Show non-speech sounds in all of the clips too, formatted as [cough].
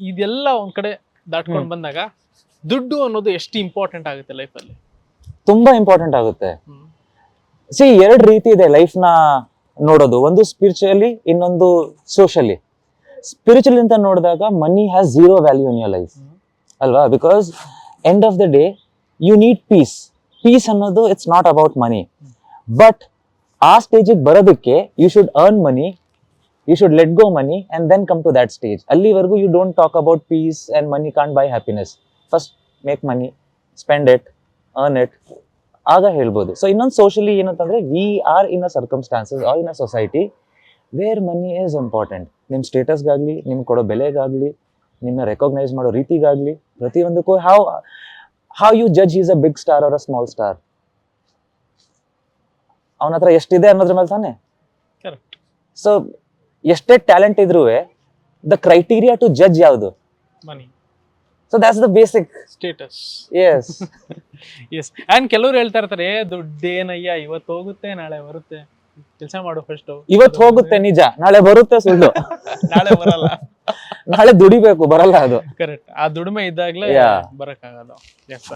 ಇದೆಲ್ಲ ಒಂದ್ ಕಡೆ ದಾಟ್ಕೊಂಡು ಬಂದಾಗ ದುಡ್ಡು ಅನ್ನೋದು ಎಷ್ಟು ಇಂಪಾರ್ಟೆಂಟ್ ಆಗುತ್ತೆ ಲೈಫಲ್ಲಿ ತುಂಬಾ ಇಂಪಾರ್ಟೆಂಟ್ ಆಗುತ್ತೆ. ಸಿ ಎರಡು ರೀತಿ ಇದೆ ಲೈಫ್ನ ನೋಡೋದು. ಒಂದು ಸ್ಪಿರಿಚುಯಲಿ ಇನ್ನೊಂದು ಸೋಷಲಿ ಸ್ಪಿರಿಚುಲ್ ಅಂತ ನೋಡಿದಾಗ money has zero value in your life ಅಲ್ವಾ? Because end of the day you need peace peace ಅನ್ನೋದು it's not about money but ಆ ಸ್ಟೇಜಿಗೆ ಬರೋದಕ್ಕೆ you should earn money you should let go money and then come to that stage ಅಲ್ಲಿವರೆಗೂ you don't talk about peace and money can't buy happiness first make money spend it earn it ಆಗ ಹೇಳ್ಬೋದು. So ಇನ್ನೊಂದು socially ಏನಂತಂದ್ರೆ we are in a circumstances are in a society where money is important ನಿಮ್ಮ ಸ್ಟೇಟಸ್ಗಾಗಲಿ ನಿಮ್ಗೆ ಕೊಡೋ ಬೆಲೆಗಾಗಲಿ ನಿಮ್ಮನ್ನ recognise ಮಾಡೋ ರೀತಿಗಾಗಲಿ ಪ್ರತಿಯೊಂದಕ್ಕೂ have how you judge is a big star or a small star ಅವನ ಹತ್ರ ಎಷ್ಟಿದೆ ಅನ್ನೋದ್ರ ಮೇಲೆ ತಾನೆ? ಸೊ ಎಷ್ಟೇ ಟ್ಯಾಲೆಂಟ್ ಇದ್ರೂ ದ ಕ್ರೈಟೀರಿಯಾ ಟು ಜಡ್ಜ್ ಯಾವುದು? Money. So that's the basic status S S and ಕೆಲವ್ರು ಹೇಳ್ತಾ ಇರ್ತಾರೆ "ಏ, ದುಡ್ಡೇನಯ್ಯ ಇವತ್ತು ಹೋಗುತ್ತೆ ನಾಳೆ ಬರುತ್ತೆ. ಕೆಲಸ ಮಾಡು ಫಸ್ಟ್ ಇವತ್ತು ಹೋಗುತ್ತೆ ನಿಜ ನಾಳೆ ಬರುತ್ತೆ ಸುಳ್ಳು. [laughs] ನಾಳೆ ಬರಲ್ಲ. [laughs] ನಾಳೆ ದುಡಿಬೇಕು ಬರಲ್ಲ ಅದು. ಕರೆಕ್ಟ್ ಆ ದುಡಿಮೆ ಇದ್ದಾಗ್ಲೇ ಬರಕ್ಕಾಗಲ್ಲ. ಎಸ್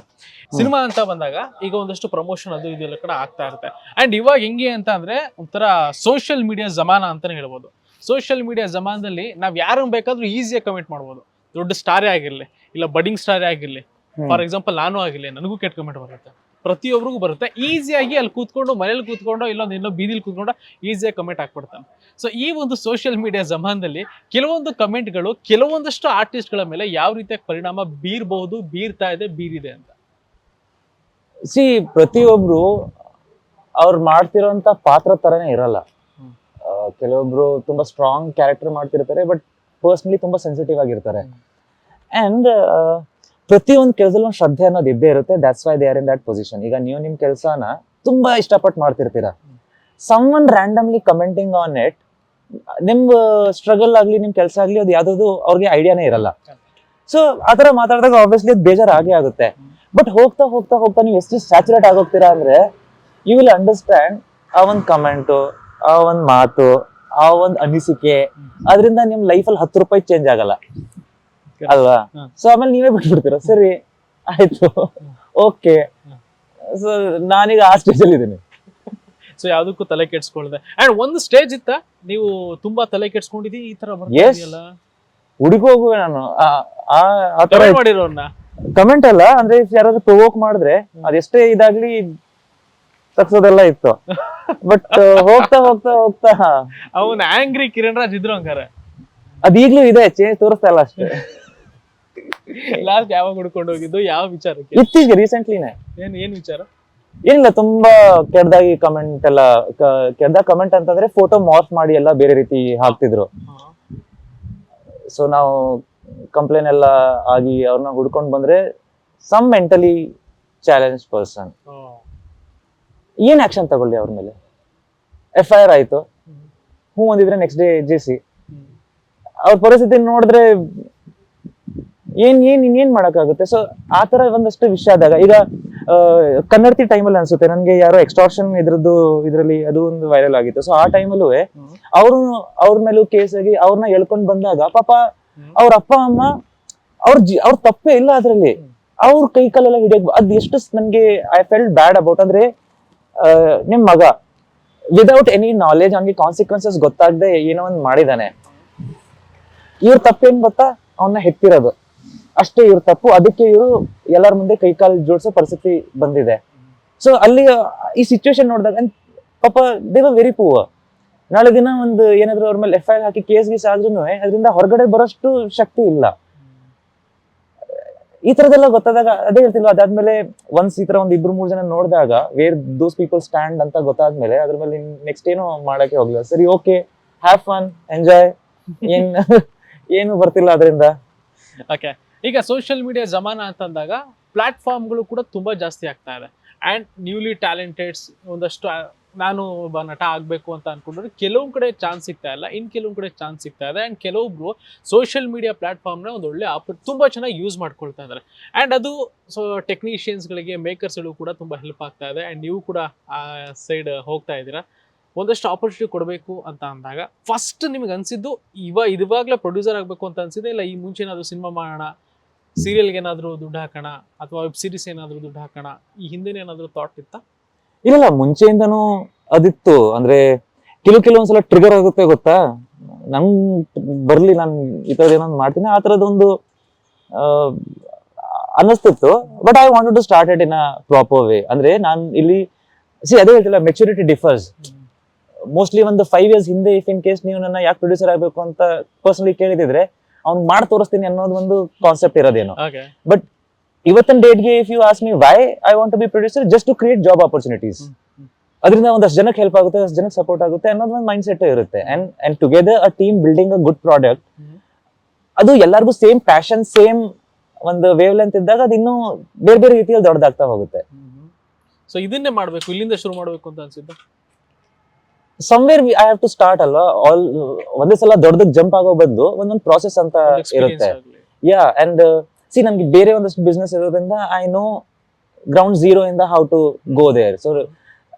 ಸಿನಿಮಾ ಅಂತ ಬಂದಾಗ ಈಗ ಒಂದಷ್ಟು ಪ್ರಮೋಷನ್ ಅದು ಇದೆಲ್ಲ ಕೂಡ ಆಗ್ತಾ ಇರುತ್ತೆ. ಅಂಡ್ ಇವಾಗ ಹೆಂಗೆ ಅಂತ ಅಂದ್ರೆ ಒಂಥರ ಸೋಷಿಯಲ್ ಮೀಡಿಯಾ ಜಮಾನ ಅಂತಾನೆ ಹೇಳ್ಬೋದು. ಸೋಷಿಯಲ್ ಮೀಡಿಯಾ ಜಮಾನದಲ್ಲಿ ನಾವ್ ಯಾರನ್ನು ಬೇಕಾದ್ರೂ ಈಸಿಯಾಗಿ ಕಮೆಂಟ್ ಮಾಡ್ಬೋದು. ದೊಡ್ಡ ಸ್ಟಾರೇ ಆಗಿರಲಿ ಇಲ್ಲ ಬಡಿಂಗ್ ಸ್ಟಾರೇ ಆಗಿರಲಿ. ಫಾರ್ ಎಕ್ಸಾಂಪಲ್ ನಾನು ಆಗಿರಲಿ ನನಗೂ ಕೆಟ್ಟ ಕಮೆಂಟ್ ಬರುತ್ತೆ. ಪ್ರತಿಯೊಬ್ಬರಿಗೂ ಬರುತ್ತೆ. ಈಸಿಯಾಗಿ ಅಲ್ಲಿ ಕೂತ್ಕೊಂಡು ಮನೇಲಿ ಕೂತ್ಕೊಂಡು ಇಲ್ಲೊಂದು ಇನ್ನೊಂದು ಬೀದಿಲಿ ಕೂತ್ಕೊಂಡು ಈಸಿಯಾಗಿ ಕಮೆಂಟ್ ಹಾಕ್ಬಿಡ್ತಾನೆ. ಸೊ ಈ ಒಂದು ಸೋಷಿಯಲ್ ಮೀಡಿಯಾ ಜಮಾನದಲ್ಲಿ ಕೆಲವೊಂದು ಕಮೆಂಟ್ಗಳು ಕೆಲವೊಂದಷ್ಟು ಆರ್ಟಿಸ್ಟ್ಗಳ ಮೇಲೆ ಯಾವ ರೀತಿಯಾಗಿ ಪರಿಣಾಮ ಬೀರ್ಬಹುದು ಬೀರ್ತಾ ಇದೆ ಬೀರಿದೆ ಅಂತ? ಸಿ ಪ್ರತಿಯೊಬ್ರು ಅವ್ರು ಮಾಡ್ತಿರೋಂತ ಪಾತ್ರ ತರನೇ ಇರಲ್ಲ. ಕೆಲವೊಬ್ರು ತುಂಬಾ ಸ್ಟ್ರಾಂಗ್ ಕ್ಯಾರೆಕ್ಟರ್ ಮಾಡ್ತಿರ್ತಾರೆ ಬಟ್ ಪರ್ಸ್ನಲಿ ತುಂಬಾ ಸೆನ್ಸಿಟಿವ್ ಆಗಿರ್ತಾರೆ. ಅಂಡ್ ಪ್ರತಿಯೊಂದು ಕೆಲಸದಲ್ಲಿ ಒಂದು ಶ್ರದ್ಧೆ ಅನ್ನೋದು ಇದ್ದೇ ಇರುತ್ತೆ. That's why they are in that position ಈಗ ನೀವು ನಿಮ್ ಕೆಲಸನ ತುಂಬಾ ಇಷ್ಟಪಟ್ಟು ಮಾಡ್ತಿರ್ತೀರ. Some one randomly commenting on it ನಿಮ್ ಸ್ಟ್ರಗಲ್ ಆಗ್ಲಿ ನಿಮ್ ಕೆಲಸ ಆಗ್ಲಿ ಅದು ಯಾವ್ದು ಅವ್ರಿಗೆ ಐಡಿಯಾನೇ ಇರಲ್ಲ. ಸೊ ಆತರ ಮಾತಾಡಿದಾಗ ಆಬ್ವಿಯಸ್ಲಿ ಬೇಜಾರು ಆಗೇ ಆಗುತ್ತೆ. ಬಟ್ ಹೋಗ್ತಾ ಹೋಗ್ತಾ ಹೋಗ್ತಾ ನೀವು ಎಷ್ಟು ಸ್ಯಾಚುರೇಟ್ ಆಗೋಗ್ತೀರಾ ಅಂದ್ರೆ ಯು ವಿಲ್ ಅಂಡರ್ಸ್ಟ್ಯಾಂಡ್ ಆ ಒಂದು ಕಮೆಂಟು ಆ ಒಂದ್ ಮಾತು ಆ ಒಂದ್ ಅನಿಸಿಕೆ ಅದರಿಂದ ನಿಮ್ ಅಲ್ಲಿ ಹತ್ತು ರೂಪಾಯಿ ಚೇಂಜ್ ಆಗಲ್ಲ. ಅಲ್ವಾ. ಸೊ ಆಮೇಲೆ ನೀವೇ ಬಿಟ್ಬಿಡ್ತೀರ ಸರಿ ಆಯ್ತು. ಓಕೆ ಸೊ ನಾನೀಗ ಆ ಸ್ಟೇಜಲ್ಲಿ ಇದ್ದೀನಿ. ಸೊ ಯಾವ್ದಕ್ಕೂ ತಲೆ ಕೆಡ್ಸ್ಕೊಳ್ದೆ. ಅಂಡ್ ಒಂದು ಸ್ಟೇಜ್ ಇತ್ತ? ನೀವು ತುಂಬಾ ತಲೆ ಕೆಡ್ಸ್ಕೊಂಡಿದಿ ಈ ತರ ಹುಡುಗಿ ಹುಡುಗ ಹೋಗುವೆ ನಾನು. ಆ- ಆ ಆ ತರ ಮಾಡಿರೋನ್ನ ಕಮೆಂಟ್ ಅಲ್ಲ ಅಂದ್ರೆ ಯಾರಾದ್ರೂ ಪ್ರೊವೋಕ್ ಮಾಡಿದ್ರೆ ಅದೆಷ್ಟೇ ಇದಾಗ್ಲಿ ತಗ್ಸೋದೆಲ್ಲ ಇತ್ತು. ಬಟ್ [laughs] ಹೋಗ್ತಾ ಹೋಗ್ತಾ ಹೋಗ್ತಾ. ಅವನ್ ಆಂಗ್ರಿ ಕಿರಣ್ ರಾಜ್ ಇದ್ರು ಹಂಗಾರೆ. ಅದೀಗ್ಲೂ ಇದೆ ಚೇಂಜ್ ತೋರಿಸ್ತಾ ಇಲ್ಲ ಅಷ್ಟೇ. ಲಾಸ್ಟ್ ಯಾವಾಗ ಹುಡ್ಕೊಂಡು ಹೋಗಿದ್ದು ಯಾವ ವಿಚಾರಕ್ಕೆ? ಇತ್ತೀಚೆಗೆ ರೀಸೆಂಟ್ಲಿನೇ ಏನ್ ಏನ್ ವಿಚಾರ? ಏನಿಲ್ಲ ತುಂಬಾ ಕೆಡ್ದಾಗಿ ಕಮೆಂಟ್ ಎಲ್ಲ ಕೆಡ್ದಾಗ ಕಮೆಂಟ್ ಅಂತಂದ್ರೆ ಫೋಟೋ ಮಾರ್ಫ್ ಮಾಡಿ ಎಲ್ಲ ಬೇರೆ ರೀತಿ ಹಾಕ್ತಿದ್ರು. ಸೊ ನಾವು ಕಂಪ್ಲೇನ್ ಎಲ್ಲ ಆಗಿ ಅವ್ರನ್ನ ಹುಡ್ಕೊಂಡ್ ಬಂದ್ರೆ ಸಮ್ ಮೆಂಟಲಿ ಚಾಲೆಂಜ್ ಪರ್ಸನ್ ಏನ್ ಆಕ್ಷನ್ ತಗೊಳ್ಳಿ ಅವ್ರ ಮೇಲೆ? ಎಫ್ ಐ ಆರ್ ಆಯ್ತು. ಹ್ಞೂ ಅಂದಿದ್ರೆ ನೆಕ್ಸ್ಟ್ ಡೇ ಜೆ ಸಿ ಅವ್ರ ಪರಿಸ್ಥಿತಿ ನೋಡಿದ್ರೆ ಏನ್ ಏನ್ ಇನ್ನೇನ್ ಮಾಡೋಕ್ಕಾಗುತ್ತೆ? ಸೊ ಆ ತರ ಒಂದಷ್ಟು ವಿಷಯ ಆದಾಗ, ಈಗ ಕನ್ನಡತಿ ಟೈಮಲ್ಲಿ ಅನ್ಸುತ್ತೆ, ನನಗೆ ಯಾರೋ ಎಕ್ಸ್ಟ್ರಾಕ್ಷನ್ ಇದ್ರದ್ದು, ಇದ್ರಲ್ಲಿ ಅದು ಒಂದು ವೈರಲ್ ಆಗಿತ್ತು. ಸೊ ಆ ಟೈಮಲ್ಲೂ ಅವರು, ಅವ್ರ ಮೇಲೂ ಕೇಸ್ ಆಗಿ ಅವ್ರನ್ನ ಎಳ್ಕೊಂಡ್ ಬಂದಾಗ, ಪಾಪ ಅವ್ರ ಅಪ್ಪ, ಅಮ್ಮ, ಅವ್ರ ಜಿ, ಅವ್ರ ತಪ್ಪೇ ಇಲ್ಲ ಅದ್ರಲ್ಲಿ. ಅವ್ರ ಕೈ ಕಾಲೆಲ್ಲ ಹಿಡಿಯಕ್ ಅದ್ ಎಷ್ಟು ನನಗೆ ಐ ಫೆಲ್ಟ್ ಬ್ಯಾಡ್ ಅಬೌಟ್ ಅಂದ್ರೆ ನಿಮ್ ಮಗ ವಿದೌಟ್ ಎನಿ ನಾಲೆಜ್ ಅವ್ನಿಗೆ ಕಾನ್ಸಿಕ್ವೆನ್ಸಸ್ ಗೊತ್ತಾಗದೆ ಏನೋ ಒಂದ್ ಮಾಡಿದಾನೆ. ಇವ್ರ ತಪ್ಪೇನ್ ಗೊತ್ತಾ? ಅವನ್ನ ಹೆತ್ತಿರೋದು. ಅಷ್ಟೇ ಇವ್ರ ತಪ್ಪು. ಅದಕ್ಕೆ ಇವರು ಎಲ್ಲರ ಮುಂದೆ ಕೈ ಕಾಲು ಜೋಡಿಸೋ ಪರಿಸ್ಥಿತಿ ಬಂದಿದೆ. ಸೊ ಅಲ್ಲಿ, ಈ ಸಿಚುವೇಶನ್ ನೋಡಿದಾಗ ಪಾಪ ದೇವ ವೆರಿ ಪೂವ ನಾಳೆ ದಿನ ಒಂದು ಏನಾದ್ರು ಅವ್ರ ಮೇಲೆ ಎಫ್ ಐ ಆರ್ ಹಾಕಿ ಕೇಸ್ ಗೀಸ್ ಆದ್ರೂ ಅದರಿಂದ ಹೊರಗಡೆ ಬರೋಷ್ಟು ಶಕ್ತಿ ಇಲ್ಲ. ಈ ತರದೆಲ್ಲ ಗೊತ್ತಾದಾಗ ಅದೇ ಹೇಳ್ತಿಲ್ವ ಅದಾದ್ಮೇಲೆ ಒನ್ಸ್ ಈ ತರ ಒಂದ್ ಇಬ್ರು ಮೂರ್ ಜನ ನೋಡಿದಾಗ ವೇರ್ ದೋಸ್ ಪೀಪಲ್ ಸ್ಟ್ಯಾಂಡ್ ಅಂತ ಗೊತ್ತಾದ್ಮೇಲೆ ಅದ್ರ ಮೇಲೆ ನೆಕ್ಸ್ಟ್ ಏನು ಮಾಡಕ್ಕೆ ಹೋಗ್ಲಿಲ್ಲ. ಸರಿ ಓಕೆ ಹ್ಯಾವ್ ಫನ್ ಎಂಜಾಯ್ ಏನ್ [laughs] ಏನು ಬರ್ತಿಲ್ಲ ಅದರಿಂದ. ಓಕೆ ಈಗ ಸೋಷಿಯಲ್ ಮೀಡಿಯಾ ಜಮಾನ ಅಂತಂದಾಗ ಪ್ಲಾಟ್ಫಾರ್ಮ್ಗಳು ಕೂಡ ತುಂಬಾ ಜಾಸ್ತಿ ಆಗ್ತಾ ಇದೆ. ಅಂಡ್ ನ್ಯೂಲಿ ಟ್ಯಾಲೆಂಟೆಡ್ಸ್ ಒಂದಷ್ಟು ನಾನು ಒಬ್ಬ ನಟ ಆಗಬೇಕು ಅಂತ ಅನ್ಕೊಂಡ್ರೆ ಕೆಲವೊಂದು ಕಡೆ ಚಾನ್ಸ್ ಸಿಗ್ತಾ ಇಲ್ಲ. ಇನ್ನು ಕೆಲವೊಂದು ಕಡೆ ಚಾನ್ಸ್ ಸಿಗ್ತಾ ಇದೆ. ಆ್ಯಂಡ್ ಕೆಲವೊಬ್ರು ಸೋಷಿಯಲ್ ಮೀಡಿಯಾ ಪ್ಲಾಟ್ಫಾರ್ಮ್ನ ಒಂದು ಒಳ್ಳೆ ಆಪ್ ತುಂಬ ಚೆನ್ನಾಗಿ ಯೂಸ್ ಮಾಡ್ಕೊಳ್ತಾ ಇದ್ದಾರೆ ಆ್ಯಂಡ್ ಅದು ಸೊ ಟೆಕ್ನಿಷಿಯನ್ಸ್ಗಳಿಗೆ ಮೇಕರ್ಸ್ಗಳು ಕೂಡ ತುಂಬ ಹೆಲ್ಪ್ ಆಗ್ತಾ ಇದೆ. ಆ್ಯಂಡ್ ನೀವು ಕೂಡ ಆ ಸೈಡ್ ಹೋಗ್ತಾ ಇದ್ದೀರಾ. ಒಂದಷ್ಟು ಆಪರ್ಚುನಿಟಿ ಕೊಡಬೇಕು ಅಂತ ಅಂದಾಗ ಫಸ್ಟ್ ನಿಮ್ಗೆ ಅನ್ಸಿದ್ದು ಇವ, ಇವಾಗಲೇ ಪ್ರೊಡ್ಯೂಸರ್ ಆಗಬೇಕು ಅಂತ ಅನಿಸಿದೆ ಇಲ್ಲ, ಈ ಮುಂಚೆ ಏನಾದರೂ ಸಿನಿಮಾ ಮಾಡೋಣ ಸೀರಿಯಲ್ಗೆ ಏನಾದರೂ ದುಡ್ಡು ಹಾಕೋಣ, ಅಥವಾ ವೆಬ್ ಸೀರೀಸ್ ಏನಾದರೂ ದುಡ್ಡು ಹಾಕೋಣ, ಈ ಹಿಂದೆ ಏನಾದರೂ ಥಾಟ್ ಇತ್ತಾ? ಇಲ್ಲ ಮುಂಚೆಯಿಂದನೂ ಅದಿತ್ತು. ಅಂದ್ರೆ ಕೆಲವು ಕೆಲವೊಂದ್ಸಲ ಟ್ರಿಗರ್ ಆಗುತ್ತೆ ಗೊತ್ತಾ? ನಂಗ್ ಬರ್ಲಿ ನಾನು ಈ ಥರದ್ದು ಏನೊಂದು ಮಾಡ್ತೀನಿ ಆ ತರದೊಂದು ಅನ್ನಿಸ್ತಿತ್ತು. But I wanted to start it in a proper way ಅಂದ್ರೆ ನಾನು ಇಲ್ಲಿ ಸಿ ಅದೇ ಹೇಳ್ತಿಲ್ಲ ಮೆಚುರಿಟಿ ಡಿಫರ್ಸ್ ಮೋಸ್ಟ್ಲಿ ಒಂದು ಫೈವ್ ಇಯರ್ಸ್ ಹಿಂದೆ ಇಫ್ ಇನ್ ಕೇಸ್ ನೀವು ನನ್ನ ಯಾಕೆ ಪ್ರೊಡ್ಯೂಸರ್ ಆಗಬೇಕು ಅಂತ ಪರ್ಸನಲಿ ಕೇಳಿದಿದ್ರೆ ಅವ್ನು ಮಾಡಿ ತೋರಿಸ್ತೀನಿ ಅನ್ನೋದು ಒಂದು ಕಾನ್ಸೆಪ್ಟ್ ಇರೋದೇನೋ. ಓಕೆ ಇವತ್ತಿನ ಡೇಟ್ಗೆ if you ask me why I want to be producer just to create job opportunities. ಅದರಿಂದ ಒಂದಷ್ಟು ಜನಕ್ಕೆ ಹೆಲ್ಪ್ ಆಗುತ್ತೆ ಅಷ್ಟು ಜನಕ್ಕೆ ಸಪೋರ್ಟ್ ಆಗುತ್ತೆ ಅನ್ನೋದು ಒಂದು ಮೈಂಡ್ ಸೆಟ್ ಇರುತ್ತೆ and and together a team building a good product ಅದು ಎಲ್ಲರಿಗೂ ಸೇಮ್ ಪ್ಯಾಷನ್ ಸೇಮ್ ಒಂದು ವೇವ್ ಲೆಂತ್ ಇದ್ದಾಗ ಅದು ಇನ್ನೂ ಬೇರೆ ಬೇರೆ ರೀತಿಯಲ್ಲಿ ದೊಡ್ಡದಾಗ್ತಾ ಹೋಗುತ್ತೆ. ಸೊ ಇದನ್ನೇ ಮಾಡಬೇಕು ಇಲ್ಲಿಂದ ಶುರು ಮಾಡಬೇಕು ಅಂತ ಅನ್ಸಿದ್ದು? Somewhere I have to start ಅಲ್ವಾ? ಆಲ್ ಒಂದೇ ಸಲ ದೊಡ್ಡದಕ್ಕೆ ಜಂಪ್ ಆಗೋ ಬದಲು ಒಂದೊಂದು ಪ್ರಾಸೆಸ್ ಅಂತ ಇರುತ್ತೆ. ಯಾ ಅಂಡ್ ಸಿ ನಮ್ಗೆ ಬೇರೆ ಒಂದಷ್ಟು ಬಿಸ್ನೆಸ್ ಇರೋದ್ರಿಂದ ಐ ನೋ ಗ್ರೌಂಡ್ ಝೀರೋ ಇಂದ how to go there so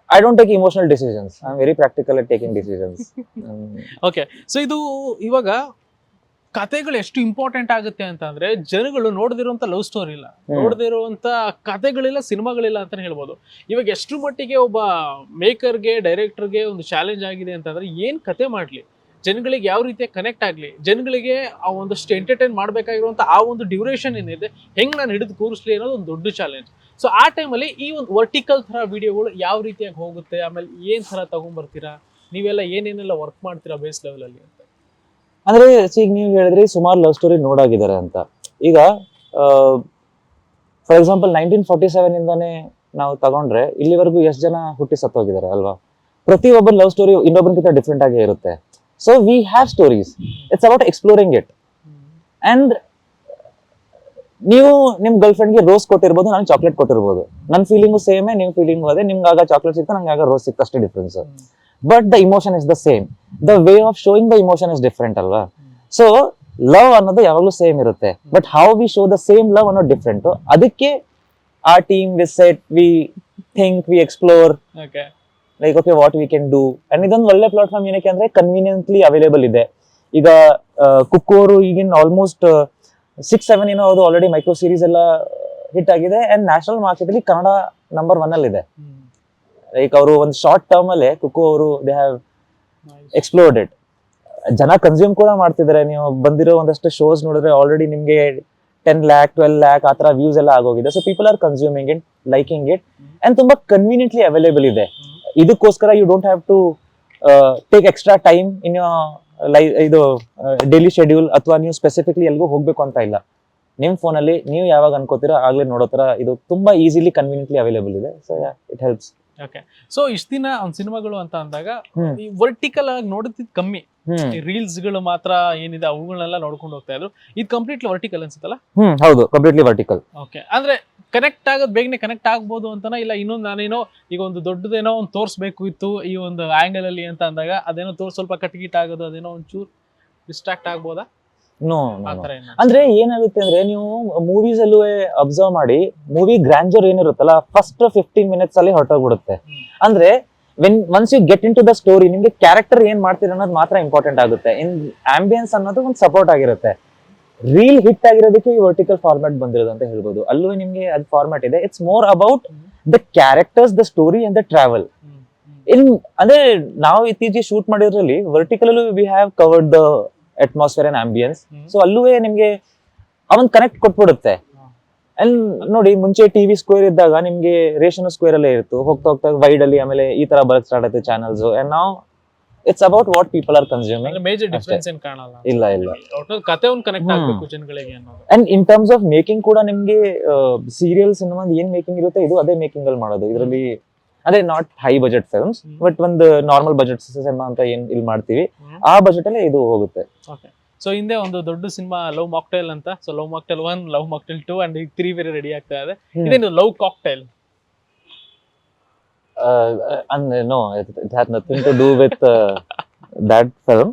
I don't take emotional decisions I am very practical at taking decisions okay so ಇದು ಇವಾಗ ಕತೆಗಳು ಎಷ್ಟು ಇಂಪಾರ್ಟೆಂಟ್ ಆಗುತ್ತೆ ಅಂತ ಅಂದ್ರೆ ಜನಗಳು ನೋಡದಿರುವಂತ ಲವ್ ಸ್ಟೋರಿ ಇಲ್ಲ. ನೋಡದಿರುವಂತ ಕತೆಗಳಿಲ್ಲ ಸಿನಿಮಾಗಳಿಲ್ಲ ಅಂತಾನೆ ಹೇಳ್ಬೋದು. ಇವಾಗ ಎಷ್ಟು ಮಟ್ಟಿಗೆ ಒಬ್ಬ ಮೇಕರ್ಗೆ ಡೈರೆಕ್ಟರ್ಗೆ ಒಂದು ಚಾಲೆಂಜ್ ಆಗಿದೆ ಅಂತಂದ್ರೆ ಏನ್ ಕತೆ ಮಾಡ್ಲಿ? ಜನಗಳಿಗೆ ಯಾವ ರೀತಿಯ ಕನೆಕ್ಟ್ ಆಗಲಿ, ಜನಗಳಿಗೆ ಆ ಒಂದಷ್ಟು ಎಂಟರ್ಟೈನ್ ಮಾಡಬೇಕಾಗಿರುವಂಥ ಆ ಒಂದು ಡ್ಯೂರೇಷನ್ ಏನಿದೆ, ಹೆಂಗ್ ನಾನು ಹಿಡಿದು ಕೂರಿಸ್ಲಿ ಅನ್ನೋದು ಒಂದು ದೊಡ್ಡ ಚಾಲೆಂಜ್ ಸೊ ಆ ಟೈಮಲ್ಲಿ ಈ ಒಂದು ವರ್ಟಿಕಲ್ ಥರ ವಿಡಿಯೋಗಳು ಯಾವ ರೀತಿಯಾಗಿ ಹೋಗುತ್ತೆ, ಆಮೇಲೆ ಏನು ತರ ತೊಗೊಂಡ್ಬರ್ತೀರಾ ನೀವೆಲ್ಲ ಏನೇನೆಲ್ಲ ವರ್ಕ್ ಮಾಡ್ತೀರಾ ಬೇಸ್ ಲೆವೆಲಲ್ಲಿ ಅಂತ? ಅಂದ್ರೆ ಈಗ ನೀವು ಹೇಳಿದ್ರಿ ಸುಮಾರು ಲವ್ ಸ್ಟೋರಿ ನೋಡಾಗಿದ್ದಾರೆ ಅಂತ. ಈಗ for example nineteen forty seven ಇಂದಾನೆ ನಾವು ತಗೊಂಡ್ರೆ, ಇಲ್ಲಿವರೆಗೂ ಎಷ್ಟು ಜನ ಹುಟ್ಟಿ ಸತ್ತೋಗಿದ್ದಾರೆ ಅಲ್ವಾ? ಪ್ರತಿಯೊಬ್ಬರ ಲವ್ ಸ್ಟೋರಿ ಇನ್ನೊಬ್ಬರಿಗಿಂತ ಡಿಫ್ರೆಂಟ್ ಆಗಿ ಇರುತ್ತೆ. So we have stories It's about exploring it And ನೀವು ನಿಮ್ಮ ಗರ್ಲ್ ರೋಸ್ ಕೊಟ್ಟಿರ್ಬೋದು ನಾನು ಚಾಕ್ಲೇಟ್ ಕೊಟ್ಟಿರ್ಬೋದು. ನನ್ನ ಫೀಲಿಂಗು ಸೇಮೇ ನಿಮ್ ಫೀಲಿಂಗು ಅದೇ. ನಿಮ್ಗೆ ಆಗ ಚಾಕ್ಲೇಟ್ ಸಿಕ್ತು ನಂಗೆ ಆಗ ರೋಸ್ ಸಿಕ್ತು ಅಷ್ಟೇ difference but the emotion is the same the way of showing the emotion is different ಅಲ್ವಾ? ಸೊ ಲವ್ ಅನ್ನೋದು ಯಾವಾಗಲೂ ಸೇಮ್ ಇರುತ್ತೆ. But how we show the same love ಅನ್ನೋ ಡಿಫ್ರೆಂಟ್ ಅದಕ್ಕೆ ಆ team we set we think we explore like okay what we can do and ಇದೊಂದು ಒಳ್ಳೆ platform ಏನಕ್ಕೆ ಅಂದ್ರೆ ಕನ್ವೀನಿಯಂಟ್ಲಿ ಅವೈಲೇಬಲ್ ಇದೆ. ಈಗ ಕುಕ್ಕು ಅವರು ಈಗಿನ ಆಲ್ಮೋಸ್ಟ್ ಸಿಕ್ಸ್ ಸೆವೆನ್ ಏನೋ ಅದು ಆಲ್ರೆಡಿ ಮೈಕ್ರೋ ಸೀರೀಸ್ ಎಲ್ಲ ಹಿಟ್ ಆಗಿದೆ. ಅಂಡ್ ನ್ಯಾಷನಲ್ ಮಾರ್ಕೆಟ್ ಅಲ್ಲಿ ಕನ್ನಡ ನಂಬರ್ ಒನ್ ಅಲ್ಲಿ ಇದೆ ಲೈಕ್ ಅವರು ಒಂದು ಶಾರ್ಟ್ ಟರ್ಮ್ ಅಲ್ಲೇ ಕುಕ್ಕು ಅವರು ದೇ ಹ್ಯಾವ್ ಎಕ್ಸ್ಪ್ಲೋರ್ಡ್ ಇಟ್ ಜನ ಕನ್ಸ್ಯೂಮ್ ಕೂಡ ಮಾಡ್ತಿದ್ದಾರೆ. ನೀವು ಬಂದಿರೋ ಒಂದಷ್ಟು ಶೋಸ್ ನೋಡಿದ್ರೆ ಆಲ್ರೆಡಿ ನಿಮಗೆ ಟೆನ್ ಲ್ಯಾಕ್ ಟ್ವೆಲ್ ಲ್ಯಾಕ್ ಆ ಥರ ವ್ಯೂಸ್ ಎಲ್ಲ ಆಗೋಗಿದೆ. So people are consuming it liking it and ತುಂಬಾ ಕನ್ವೀನಿಯಂಟ್ಲಿ ಅವೈಲೇಬಲ್ ಇದೆ. ಇದಕ್ಕೋಸ್ಕರ you don't have to take extra time in ಲೈ ಇದು ಡೈಲಿ ಶೆಡ್ಯೂಲ್ ಅಥವಾ ನೀವು ಸ್ಪೆಸಿಫಿಕ್ಲಿ ಎಲ್ಗೂ ಹೋಗ್ಬೇಕು ಅಂತ ಇಲ್ಲ. ನಿಮ್ಮ ಫೋನಲ್ಲಿ ನೀವು ಯಾವಾಗ ಅನ್ಕೋತೀರೋ ಆಗಲೇ ನೋಡೋ ಥರ ಇದು ತುಂಬಾ ಈಸಿಲಿ ಕನ್ವೀನಿಯಂಟ್ಲಿ ಅವೈಲೇಬಲ್ ಇದೆ. So it helps okay so ಇಷ್ಟ ದಿನ ಒಂದ್ ಸಿನಿಮಾಗಳು ಅಂತ ಅಂದಾಗ ಈ ವರ್ಟಿಕಲ್ ಆಗಿ ನೋಡುತ್ತಿದ್ ಕಮ್ಮಿ. ರೀಲ್ಸ್ಗಳು ಮಾತ್ರ ಏನಿದೆ ಅವುಗಳನ್ನೆಲ್ಲ ನೋಡ್ಕೊಂಡು ಹೋಗ್ತಾ ಇದ್ರು. ಇದು ಕಂಪ್ಲೀಟ್ಲಿ ವರ್ಟಿಕಲ್ ಅನ್ಸುತ್ತಲ್ಲ? ಹ್ಮ್ ಹೌದು. ಕಂಪ್ಲೀಟ್ಲಿ ವರ್ಟಿಕಲ್ ಓಕೆ ಅಂದ್ರೆ ಕನೆಕ್ಟ್ ಆಗೋದು ಬೇಗನೆ ಕನೆಕ್ಟ್ ಆಗ್ಬೋದು ಅಂತನ ಇಲ್ಲ ಇನ್ನೊಂದು ನಾನೇನೋ ಈಗ ಒಂದು ದೊಡ್ಡದೇನೋ ಒಂದು ತೋರಿಸ್ಬೇಕು ಇತ್ತು ಈ ಒಂದು ಆಂಗಲ್ ಅಲ್ಲಿ ಅಂತ ಅಂದಾಗ ಅದೇನೋ ತೋರ್ಸ್ ಸ್ವಲ್ಪ ಕಟ್ಗಿಟ್ ಆಗೋದು ಅದೇನೋ ಒಂಚೂರು ಡಿಸ್ಟ್ರಾಕ್ಟ್ ಆಗ್ಬೋದಾ? ನೋ ಅಂದ್ರೆ ಏನಾಗುತ್ತೆ ಅಂದ್ರೆ ನೀವು ಮೂವೀಸ್ ಅಲ್ಲೂ ಅಬ್ಸರ್ವ್ ಮಾಡಿ ಮೂವಿ ಗ್ರಾಂಜರ್ ಏನಿರುತ್ತಲ್ಲ ಫಸ್ಟ್ ಫಿಫ್ಟೀನ್ ಮಿನಿಟ್ಸ್ ಅಲ್ಲಿ ಹೊರಟೋಗ್ಬಿಡುತ್ತೆ. ಅಂದ್ರೆ when once you get into the story ನಿಮ್ಗೆ ಕ್ಯಾರೆಕ್ಟರ್ ಏನ್ ಮಾಡ್ತೀರ ಅನ್ನೋದು ಮಾತ್ರ ಇಂಪಾರ್ಟೆಂಟ್ ಆಗುತ್ತೆ. ಇನ್ ಆಂಬಿಯನ್ಸ್ ಅನ್ನೋದು ಒಂದು ಸಪೋರ್ಟ್ ಆಗಿರುತ್ತೆ. ರೀಲ್ ಹಿಟ್ ಆಗಿರೋದಕ್ಕೆ ಈ ವರ್ಟಿಕಲ್ ಫಾರ್ಮ್ಯಾಟ್ ಬಂದಿರೋದು ಅಂತ ಹೇಳ್ಬೋದು. ಅಲ್ಲೂ ನಿಮ್ಗೆ ಅದು ಫಾರ್ಮ್ಯಾಟ್ ಇದೆ. It's more about the characters the story and the travel. In ಅಂದ್ರೆ ನಾವು ಇತ್ತೀಚೆಗೆ ಶೂಟ್ ಮಾಡಿರೋದ್ರಲ್ಲಿ ವರ್ಟಿಕಲ್ ಅಲ್ಲೂ we have covered the atmosphere and ambience. So ಅಲ್ಲೂ ನಿಮ್ಗೆ ಅವನ್ ಕನೆಕ್ಟ್ ಕೊಟ್ಬಿಡುತ್ತೆ. ಅಂಡ್ ನೋಡಿ ಮುಂಚೆ ಟಿವಿ ಸ್ಕ್ವೇರ್ ಇದ್ದಾಗ ನಿಮ್ಗೆ ರೇಷನ್ ಸ್ಕ್ವೇರ್ ಅಲ್ಲೇ ಇತ್ತು ಹೋಗ್ತಾ ಹೋಗ್ತಾ ವೈಡ್ ಅಲ್ಲಿ ಆಮೇಲೆ ಈ ತರ ಬರಕ್ ಸ್ಟಾರ್ಟ್ ಆಯ್ತು ಚಾನಲ್ಸ್ ಅಂಡ್ ನಾವು it's about what people are consuming major difference ಏನ್ ಕಾಣಲ್ಲ? ಇಲ್ಲ ಇಲ್ಲ. ಒಟ್ನಲ್ಲಿ ಕತೆ ಒಂದು ಕನೆಕ್ಟ್ ಆಗಬೇಕು ಜನಗಳಿಗೆ ಅನ್ನೋದು. And in terms of making ಕೂಡ ನಿಮ್ಗೆ ಸೀರಿಯಲ್ ಸಿನಿಮಾ ಏನ್ ಮೇಕಿಂಗ್ ಇರುತ್ತೆ ಇದು ಅದೇ ಮೇಕಿಂಗ್ ಅಲ್ಲಿ ಮಾಡೋದು. ಇದರಲ್ಲಿ ಅಂದ್ರೆ not high budget films. But ಒಂದು ನಾರ್ಮಲ್ ಬಜೆಟ್ ಸಿನಿಮಾ ಅಂತ ಏನ್ ಇಲ್ಲಿ ಮಾಡ್ತೀವಿ. ಆ ಬಜೆಟ್ ಅಲ್ಲೇ ಇದು ಹೋಗುತ್ತೆ. ಓಕೆ ಸೊ ಹಿಂದೆ ಒಂದು ದೊಡ್ಡ ಸಿನಿಮಾ ಲವ್ ಮಾಕ್ಟೈಲ್ ಅಂತ. So love mocktail one love mocktail two and ಈಗ ತ್ರೀ ಬೇರೆ ರೆಡಿ ಆಗ್ತಾ ಇದೆ. ಇದೇನು love cocktail uh, uh, it, it had nothing to do with uh, [laughs] that film.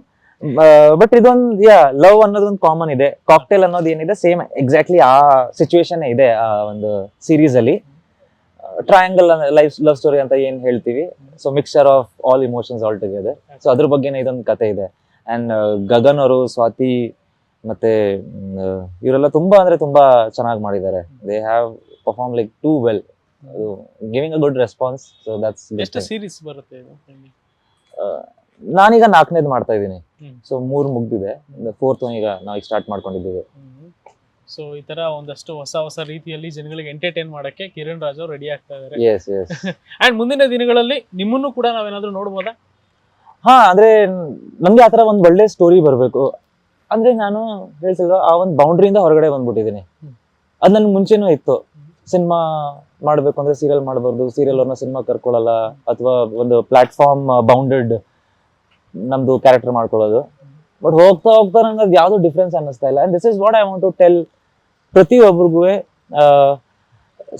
But ಇದೊಂದು ಯಾ ಲವ್ ಅನ್ನೋದೊಂದು ಕಾಮನ್ ಇದೆ. Cocktail ಅನ್ನೋದು ಏನಿದೆ ಸೇಮ್ ಎಕ್ಸಾಕ್ಟ್ಲಿ ಆ ಸಿಚುವೇಶನ್ ಇದೆ ಆ ಒಂದು ಸೀರೀಸ್ ಅಲ್ಲಿ. ಟ್ರಯಾಂಗಲ್ ಲೈಫ್ ಲವ್ ಸ್ಟೋರಿ ಅಂತ ಏನ್ ಹೇಳ್ತೀವಿ? So mixture of all emotions all together so ಅದ್ರ ಬಗ್ಗೆನೇ ಇದೊಂದು ಕತೆ ಇದೆ. ಅಂಡ್ ಗಗನ್ ಅವರು ಸ್ವಾತಿ ಮತ್ತೆ ಇವರೆಲ್ಲ ತುಂಬಾ ಅಂದ್ರೆ ತುಂಬಾ ಚೆನ್ನಾಗಿ ಮಾಡಿದ್ದಾರೆ. They have perform like too well giving a good response so that's ಎಷ್ಟು ಸೀರೀಸ್ ಬರುತ್ತೆ ಇದು ನಾನೀಗ ನಾಲ್ಕನೇದು ಮಾಡ್ತಾ ಇದ್ದೀನಿ. ಹ್ಮ್. ಸೊ ಮೂರು ಮುಗ್ದಿದೆ. ಫೋರ್ತ್ ಈಗ ನಾವು ಸ್ಟಾರ್ಟ್ ಮಾಡ್ಕೊಂಡಿದ್ದೀವಿ. ಸೊ ಈ ತರ ಒಂದಷ್ಟು ಹೊಸ ಹೊಸ ರೀತಿಯಲ್ಲಿ ಜನಗಳಿಗೆ ಎಂಟರ್ಟೈನ್ ಮಾಡಕ್ಕೆ ಕಿರಣ್ ರಾಜ್ ಅವ್ರು ರೆಡಿ ಆಗ್ತಾ ಇದ್ದಾರೆ ಎಸ್ ಎಸ್ ಅಂಡ್ ಮುಂದಿನ ದಿನಗಳಲ್ಲಿ ನಿಮ್ಮನ್ನು ಕೂಡ ನಾವೇನಾದ್ರೂ ನೋಡ್ಬೋದಾ? ಹಾ ಅಂದ್ರೆ ನಮ್ಗೆ ಆತರ ಒಂದ್ ಒಳ್ಳೆ ಸ್ಟೋರಿ ಬರ್ಬೇಕು. ಅಂದ್ರೆ ನಾನು ಹೇಳ್ತಿಲ್ವಾ ಆ ಒಂದು ಬೌಂಡ್ರಿಯಿಂದ ಹೊರಗಡೆ ಬಂದ್ಬಿಟ್ಟಿದ್ದೀನಿ. ಅದು ಅದ್ ನನ್ಗೆ ಮುಂಚೆನೂ ಇತ್ತು. ಸಿನಿಮಾ ಮಾಡ್ಬೇಕು ಅಂದ್ರೆ ಸೀರಿಯಲ್ ಮಾಡಬಾರ್ದು. ಸೀರಿಯಲ್ ಅವ್ರನ್ನ ಸಿನಿಮಾ ಕರ್ಕೊಳ್ಳಲ್ಲ. ಅಥವಾ ಒಂದು ಪ್ಲಾಟ್ಫಾರ್ಮ್ ಬೌಂಡೆಡ್ ನಮ್ದು ಕ್ಯಾರೆಕ್ಟರ್ ಮಾಡ್ಕೊಳ್ಳೋದು. ಬಟ್ ಹೋಗ್ತಾ ಹೋಗ್ತಾ ನಂಗೆ ಅದು ಯಾವ್ದು ಡಿಫ್ರೆನ್ಸ್ ಅನ್ನಿಸ್ತಾ ಇಲ್ಲ. And this is what I want to tell ಪ್ರತಿಯೊಬ್ಬರಿಗೂ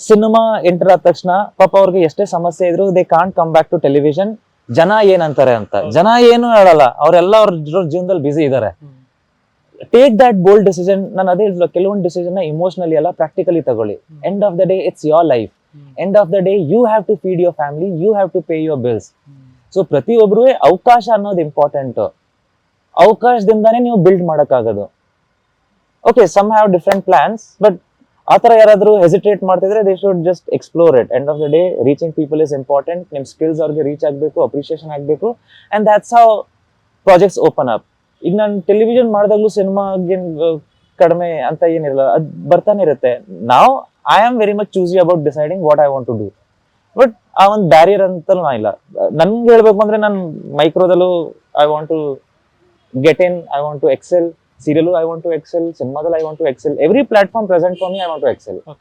ಸಿನಿಮಾ ಎಂಟರ್ ಆದ ತಕ್ಷಣ ಪಾಪ ಅವ್ರಿಗೆ ಎಷ್ಟೇ ಸಮಸ್ಯೆ ಇದ್ರು they can't come back to television ಜನ ಏನಂತಾರೆ ಅಂತ. ಜನ ಏನು ಹೇಳಲ್ಲ. ಅವರೆಲ್ಲ ಅವ್ರ ಜೀವನದಲ್ಲಿ ಬಿಸಿ ಇದ್ದಾರೆ. ಟೇಕ್ ದಟ್ ಬೋಲ್ಡ್ ಡಿಸಿಷನ್ ನಾನು ಅದೇ ಹೇಳಿದ್ಲು ಕೆಲವೊಂದು ಡಿಸಿಷನ್ ಇಮೋಷನಲಿ ಎಲ್ಲ ಪ್ರಾಕ್ಟಿಕಲಿ ತಗೊಳ್ಳಿ. End of the day it's your life end of the day you have to feed your family you have to pay your bills so ಪ್ರತಿಯೊಬ್ಬರು ಅವಕಾಶ ಅನ್ನೋದು important ಅವಕಾಶದಿಂದಾನೇ ನೀವು build ಮಾಡೋಕ್ಕಾಗೋದು. Okay some have different plans but ಆ ಥರ ಯಾರಾದರೂ hesitate ಮಾಡ್ತಿದ್ರೆ they should just explore it end of the day reaching people is important ನಿಮ್ಮ ಸ್ಕಿಲ್ಸ್ ಅವ್ರಿಗೆ ರೀಚ್ ಆಗಬೇಕು ಅಪ್ರಿಷಿಯೇಷನ್ ಆಗಬೇಕು and that's how projects open up ಈಗ ನಾನು ಟೆಲಿವಿಷನ್ ಮಾಡಿದಾಗಲೂ ಸಿನಿಮಾಗೆ ಕಡಿಮೆ ಅಂತ ಏನಿರಲ್ಲ, ಅದು ಬರ್ತಾನೆ ಇರುತ್ತೆ. ನಾವು I am very much choosy about deciding what I want to do but ಆ ಒಂದು ಬ್ಯಾರಿಯರ್ ಅಂತಲೂ ಇಲ್ಲ. ನನ್ಗೆ ಹೇಳ್ಬೇಕು ಅಂದ್ರೆ ನಾನು ಮೈಕ್ರೋದಲ್ಲೂ I want to get in I want to excel serial I want to excel ಸಿನಿಮಾದಲ್ಲಿ I want to excel every platform present for me I want to excel